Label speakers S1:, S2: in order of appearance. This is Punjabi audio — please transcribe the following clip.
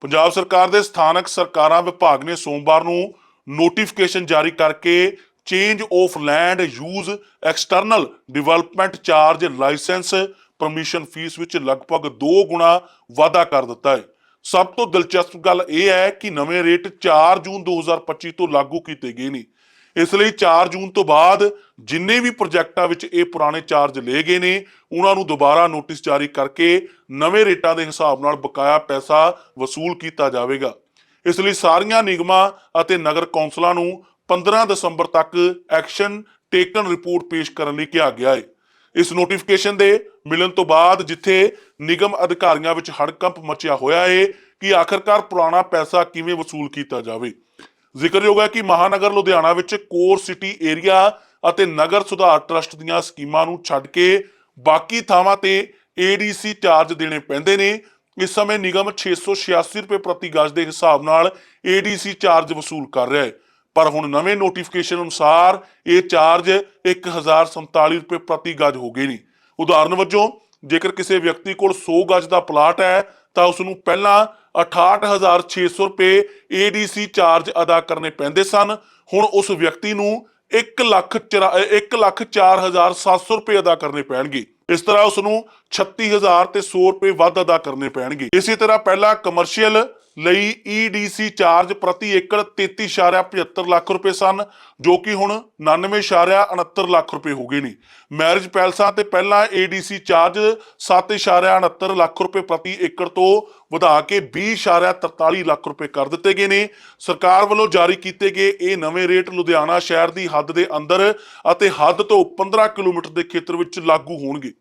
S1: ਪੰਜਾਬ ਸਰਕਾਰ ਦੇ ਸਥਾਨਕ ਸਰਕਾਰਾਂ ਵਿਭਾਗ ਨੇ ਸੋਮਵਾਰ ਨੂੰ ਨੋਟੀਫਿਕੇਸ਼ਨ ਜਾਰੀ ਕਰਕੇ change of land use external development charge licence permission fee ਵਿੱਚ ਲਗਭਗ 2 ਗੁਣਾ ਵਾਧਾ ਕਰ ਦਿੱਤਾ ਹੈ। ਸਭ ਤੋਂ ਦਿਲਚਸਪ ਗੱਲ ਇਹ ਹੈ ਕਿ ਨਵੇਂ ਰੇਟ 4 ਜੂਨ 2025 ਤੋਂ ਲਾਗੂ ਕੀਤੇ ਗਏ ਨੇ। ਇਸ ਲਈ 4 ਜੂਨ ਤੋਂ ਬਾਅਦ ਜਿੰਨੇ ਵੀ ਪ੍ਰੋਜੈਕਟਾਂ ਵਿੱਚ ਇਹ ਪੁਰਾਣੇ ਚਾਰਜ ਲਏ ਗਏ ਨੇ, ਉਹਨਾਂ ਨੂੰ ਦੁਬਾਰਾ ਨੋਟਿਸ ਜਾਰੀ ਕਰਕੇ ਨਵੇਂ ਰੇਟਾਂ ਦੇ ਹਿਸਾਬ ਨਾਲ ਬਕਾਇਆ ਪੈਸਾ ਵਸੂਲ ਕੀਤਾ ਜਾਵੇਗਾ। ਇਸ ਲਈ ਸਾਰੀਆਂ ਨਿਗਮਾਂ ਅਤੇ ਨਗਰ ਕੌਂਸਲਾਂ ਨੂੰ 15 ਦਸੰਬਰ ਤੱਕ ਐਕਸ਼ਨ ਟੇਕਨ ਰਿਪੋਰਟ ਪੇਸ਼ ਕਰਨ ਲਈ ਕਿਹਾ ਗਿਆ ਹੈ ਇਸ ਨੋਟੀਫਿਕੇਸ਼ਨ ਦੇ ਮਿਲਣ ਤੋਂ ਬਾਅਦ ਜਿੱਥੇ ਨਿਗਮ ਅਧਿਕਾਰੀਆਂ ਵਿੱਚ ਹੜਕੰਪ ਮਚਿਆ ਹੋਇਆ ਹੈ ਕਿ ਆਖਰਕਾਰ ਪੁਰਾਣਾ ਪੈਸਾ ਕਿਵੇਂ ਵਸੂਲ ਕੀਤਾ ਜਾਵੇ। ਜ਼ਿਕਰਯੋਗ ਹੈ ਕਿ ਮਹਾਨਗਰ ਲੁਧਿਆਣਾ ਵਿੱਚ ਕੋਰ ਸਿਟੀ ਏਰੀਆ ਅਤੇ ਨਗਰ ਸੁਧਾਰ ਟਰਸਟ ਦੀਆਂ ਸਕੀਮਾਂ ਨੂੰ ਛੱਡ ਕੇ ਬਾਕੀ ਥਾਵਾਂ ਤੇ ਏਡੀਸੀ ਚਾਰਜ ਦੇਣੇ ਪੈਂਦੇ ਨੇ। ਇਸ ਸਮੇਂ ਨਿਗਮ 686 ਰੁਪਏ ਪ੍ਰਤੀ ਗਜ ਦੇ ਹਿਸਾਬ ਨਾਲ ਏਡੀਸੀ ਚਾਰਜ ਵਸੂਲ ਕਰ ਰਿਹਾ ਹੈ। ਪਰ ਹੁਣ ਨਵੇਂ ਨੋਟੀਫਿਕੇਸ਼ਨ ਅਨੁਸਾਰ ਇਹ ਚਾਰਜ 1047 ਰੁਪਏ ਪ੍ਰਤੀ ਗਜ ਹੋ ਗਏ ਨੇ। ਉਦਾਹਰਨ ਵਜੋਂ ਜੇਕਰ ਕਿਸੇ ਵਿਅਕਤੀ ਕੋਲ 100 ਗਜ ਦਾ ਪਲਾਟ ਹੈ ਤਾਂ ਉਸ ਨੂੰ ਪਹਿਲਾਂ 68600 ਰੁਪਏ ਏਡੀਸੀ ਚਾਰਜ ਅਦਾ ਕਰਨੇ ਪੈਂਦੇ ਸਨ। ਹੁਣ ਉਸ ਵਿਅਕਤੀ ਨੂੰ 1 ਲੱਖ 1 ਲੱਖ 4700 ਰੁਪਏ ਅਦਾ ਕਰਨੇ ਪੈਣਗੇ। ਇਸ ਤਰ੍ਹਾਂ ਉਸ ਨੂੰ 36000 ਤੇ 100 ਰੁਪਏ ਵੱਧ ਅਦਾ ਕਰਨੇ ਪੈਣਗੇ। ਇਸੇ ਤਰ੍ਹਾਂ ਪਹਿਲਾਂ ਕਮਰਸ਼ੀਅਲ ਲਈ EDC ਚਾਰਜ ਪ੍ਰਤੀ ਏਕੜ 33.75 ਲੱਖ ਰੁਪਏ ਸਨ, ਜੋ ਕਿ ਹੁਣ 99.69 ਲੱਖ ਰੁਪਏ ਹੋ ਗਏ ਨੇ। ਮੈਰਿਜ ਪੈਲਸਾਂ ਤੇ ਪਹਿਲਾਂ ADC ਚਾਰਜ 7.69 ਲੱਖ ਰੁਪਏ ਪ੍ਰਤੀ ਏਕੜ ਤੋਂ ਵਧਾ ਕੇ 20.43 ਲੱਖ ਰੁਪਏ ਕਰ ਦਿੱਤੇ ਗਏ ਨੇ। ਸਰਕਾਰ ਵੱਲੋਂ ਜਾਰੀ ਕੀਤੇ ਗਏ ਇਹ ਨਵੇਂ ਰੇਟ ਲੁਧਿਆਣਾ ਸ਼ਹਿਰ ਦੀ ਹੱਦ ਦੇ ਅੰਦਰ ਅਤੇ ਹੱਦ ਤੋਂ 15 ਕਿਲੋਮੀਟਰ ਦੇ ਖੇਤਰ ਵਿੱਚ ਲਾਗੂ ਹੋਣਗੇ।